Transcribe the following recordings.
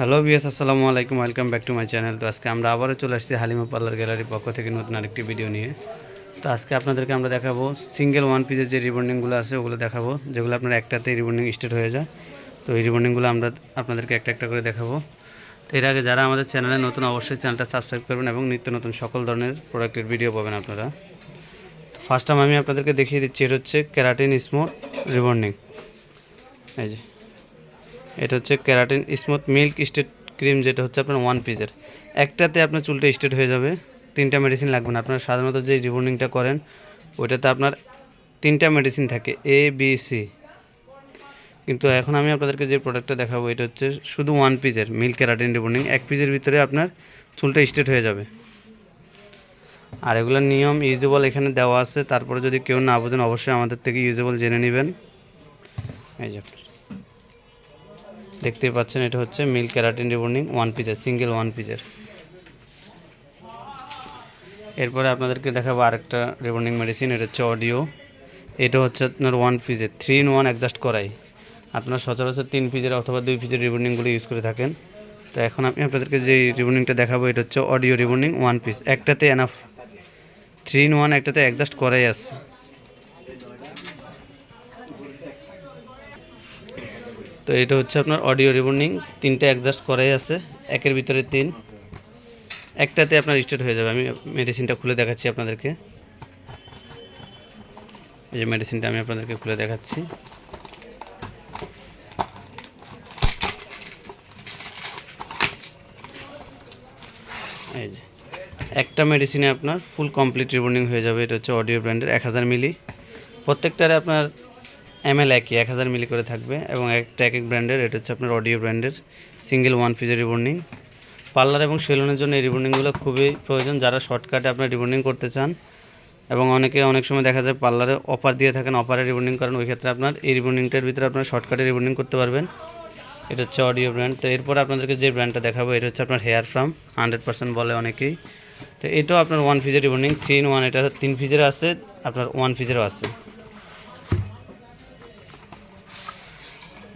Hello বিএস আসসালামু আলাইকুম, welcome back to my channel. তো আজকে আমরা আবারও চলে আসছি হালিমা পার্লার গ্যালারির পক্ষ থেকে নতুন আরেকটি ভিডিও নিয়ে। তো আজকে আপনাদেরকে আমরা দেখাবো সিঙ্গেল ওয়ান পিসের যে রিবন্ডিংগুলো আছে, ওগুলো দেখাবো, যেগুলো আপনার একটাতেই রিবন্ডিং স্টার্ট হয়ে যায়। তো এই রিবন্ডিংগুলো আমরা আপনাদেরকে একটা একটা করে দেখাবো। তো এর আগে যারা আমাদের চ্যানেলে নতুন, অবশ্যই চ্যানেলটা সাবস্ক্রাইব করবেন এবং নিত্য নতুন সকল ধরনের প্রোডাক্টের ভিডিও পাবেন আপনারা। তো ফার্স্ট টাইম আমি আপনাদেরকে দেখিয়ে দিচ্ছি, এটা হচ্ছে ক্যারাটিন স্মুথ রিবন্ডিং। এই যে। এটা হচ্ছে keratin smooth milk straight cream, যেটা হচ্ছে আপনার ওয়ান পিসের একটাতে আপনার চুলটা স্টেট হয়ে যাবে, তিনটা মেডিসিন লাগবে না। আপনার সাধারণত যে রিবন্ডিংটা করেন, ওইটাতে আপনার তিনটা মেডিসিন থাকে এ বি সি কিন্তু এখন আমি আপনাদেরকে যে প্রোডাক্টটা দেখাবো, এটা হচ্ছে শুধু ওয়ান পিসের মিল্ক ক্যারাটিন রিবন্ডিং এক পিসের ভিতরে আপনার চুলটা স্টেট হয়ে যাবে। আর এগুলোর নিয়ম ইউজেবল এখানে দেওয়া আছে। তারপরে যদি কেউ না বোঝেন, অবশ্যই আমাদের থেকে ইউজেবল জেনে নেবেন। এই যে। দেখতেই পাচ্ছেন, এটা হচ্ছে মিল্ক ক্যারাটিন রিবন্ডিং ওয়ান পিসের সিঙ্গেল ওয়ান পিসের এরপরে আপনাদেরকে দেখাবো আরেকটা রিবন্ডিং মেডিসিন এটা হচ্ছে অডিও এটা হচ্ছে আপনার ওয়ান পিসের থ্রি ইন ওয়ান অ্যাডজাস্ট করাই। আপনার সচরাচর তিন পিসের অথবা দুই পিসের রিবন্ডিংগুলো ইউজ করে থাকেন। তো এখন আমি আপনাদেরকে যে রিবন্ডিংটা দেখাবো, এটা হচ্ছে অডিও রিবন্ডিং ওয়ান পিস একটাতে এনাফ থ্রি ইন ওয়ান একটাতে অ্যাডজাস্ট করাই আছে। তো এটা হচ্ছে আপনার অডিও রিবন্ডিং তিনটে অ্যাডজাস্ট করাই আছে, একের ভিতরে তিন। একটাতে আপনার স্টার্ট হয়ে যাবে। আমি মেডিসিনটা খুলে দেখাচ্ছি আপনাদেরকে। এই যে মেডিসিনটা আমি আপনাদেরকে খুলে দেখাচ্ছি। এই যে, একটা মেডিসিনে আপনার ফুল কমপ্লিট রিবন্ডিং হয়ে যাবে। এটা হচ্ছে অডিও ব্র্যান্ডের এক হাজার মিলি প্রত্যেকটারে আপনার এমএল একই, এক হাজার মিলি করে থাকবে এবং একটা এক এক ব্র্যান্ডের, এটা হচ্ছে আপনার অডিও ব্র্যান্ডের সিঙ্গেল ওয়ান ফিজের রিবন্ডিং পার্লার এবং সেলুনের জন্য এই রিবন্ডিংগুলো খুবই প্রয়োজন, যারা শর্টকাটে আপনার রিবন্ডিং করতে চান। এবং অনেকে অনেক সময় দেখা যায় পার্লারে অফার দিয়ে থাকেন অফারে রিবন্ডিং করেন ওই ক্ষেত্রে আপনার এই রিবন্ডিংটার ভিতরে আপনার শর্টকাটে রিবন্ডিং করতে পারবেন। এটা হচ্ছে অডিও ব্র্যান্ড তো এরপর আপনাদেরকে যে ব্র্যান্ডটা দেখাবো, এটা হচ্ছে আপনার হেয়ার ফ্রাম হান্ড্রেড পার্সেন্ট বলে অনেকেই। তো এটাও আপনার ওয়ান ফিজের রিবন্ডিং থ্রি ইন ওয়ান এটা তিন ফিজের আছে, আপনার ওয়ান ফিজেরও আছে।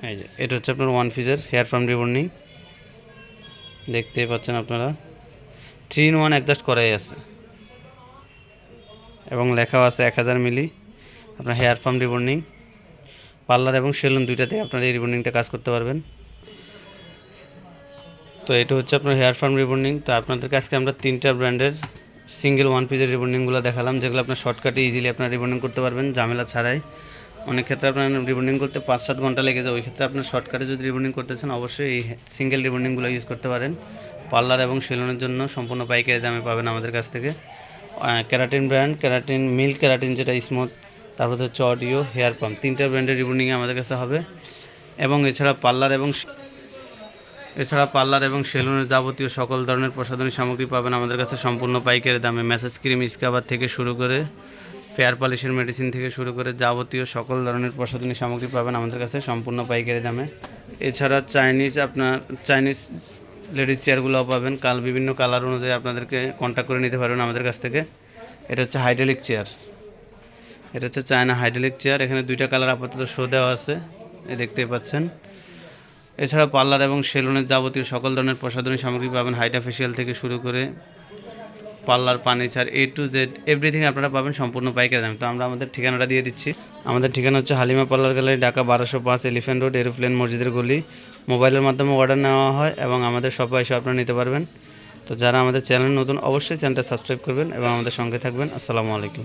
এই যে, এটা হচ্ছে আপনার ওয়ান ফিজের হেয়ার ফ্রাম রিবন্ডিং দেখতেই পাচ্ছেন আপনারা। থ্রি ইন ওয়ান অ্যাডজাস্ট করাই আছে। এবং লেখাও আছে এক হাজার মিলি। আপনার হেয়ার ফার্ম রিবন্ডিং পার্লার এবং সেলুন দুইটাতে আপনারা এই রিবন্ডিংটা কাজ করতে পারবেন। তো এটা হচ্ছে আপনার হেয়ার ফার্ম রিবন্ডিং তো আপনাদেরকে আজকে আমরা তিনটা ব্র্যান্ডের সিঙ্গেল ওয়ান পিসের রিবন্ডিংগুলো দেখালাম, যেগুলো আপনার শর্টকাটে ইজিলি আপনার রিবন্ডিং করতে পারবেন, ঝামেলা ছাড়াই। অনেক ক্ষেত্রে আপনার রিবন্ডিং করতে পাঁচ সাত ঘণ্টা লেগে যায়। ওই ক্ষেত্রে আপনার শর্টকাটে যদি রিবন্ডিং করতে চান, অবশ্যই এই সিঙ্গেল রিবন্ডিংগুলো ইউজ করতে পারেন। পার্লার এবং সেলুনের জন্য সম্পূর্ণ পাইকারি দামে পাবেন আমাদের কাছ থেকে। Keratin brand keratin milk keratin যেটা স্মুথ তারপর হচ্ছে অডিও হেয়ার পাম্প। তিনটা ব্র্যান্ডের রিবন্ডিং আমাদের কাছে হবে। এবং এছাড়া পার্লার এবং এছাড়া পার্লার এবং সেলুনের যাবতীয় সকল ধরনের প্রসাধনী সামগ্রী পাবেন আমাদের কাছে সম্পূর্ণ পাইকারি দামে। ম্যাসেজ ক্রিম স্কাবার থেকে শুরু করে ফেয়ার পলিশের মেডিসিন থেকে শুরু করে যাবতীয় সকল ধরনের প্রসাধনী সামগ্রী পাবেন আমাদের কাছে, সম্পূর্ণ পাইকারি দামে। এছাড়া চাইনিজ আপনার চাইনিজ লেডিস চেয়ারগুলোও পাবেন। কাল বিভিন্ন কালার অনুযায়ী আপনাদেরকে কন্ট্যাক্ট করে নিতে পারবেন আমাদের কাছ থেকে। এটা হচ্ছে হাইড্রোলিক চেয়ার এটা হচ্ছে চায়না হাইড্রোলিক চেয়ার এখানে দুইটা কালার আপাতত শো দেওয়া আছে। এই দেখতেই পাচ্ছেন। এছাড়া পার্লার এবং সেলুনের যাবতীয় সকল ধরনের প্রসাধনী সামগ্রী পাবেন। হাইড্রা ফেশিয়াল থেকে শুরু করে parlour, furniture A to Z everything আপনারা পাবেন সম্পূর্ণ পাইকারি দাম। তো আমরা আমাদের ঠিকানাটা দিয়ে দিচ্ছি। আমাদের ঠিকানা হচ্ছে হালিমা পার্লার গ্যালারি, ঢাকা বারোশো পাঁচ এলিফ্যান্ট রোড এরোপ্লেন মসজিদের গলি। মোবাইলের মাধ্যমে অর্ডার নেওয়া হয় এবং আমাদের সবাই এসে আপনারা নিতে পারবেন। তো যারা আমাদের চ্যানেল নতুন, অবশ্যই চ্যানেলটা সাবস্ক্রাইব করবেন এবং আমাদের সঙ্গে থাকবেন। আসসালামু আলাইকুম।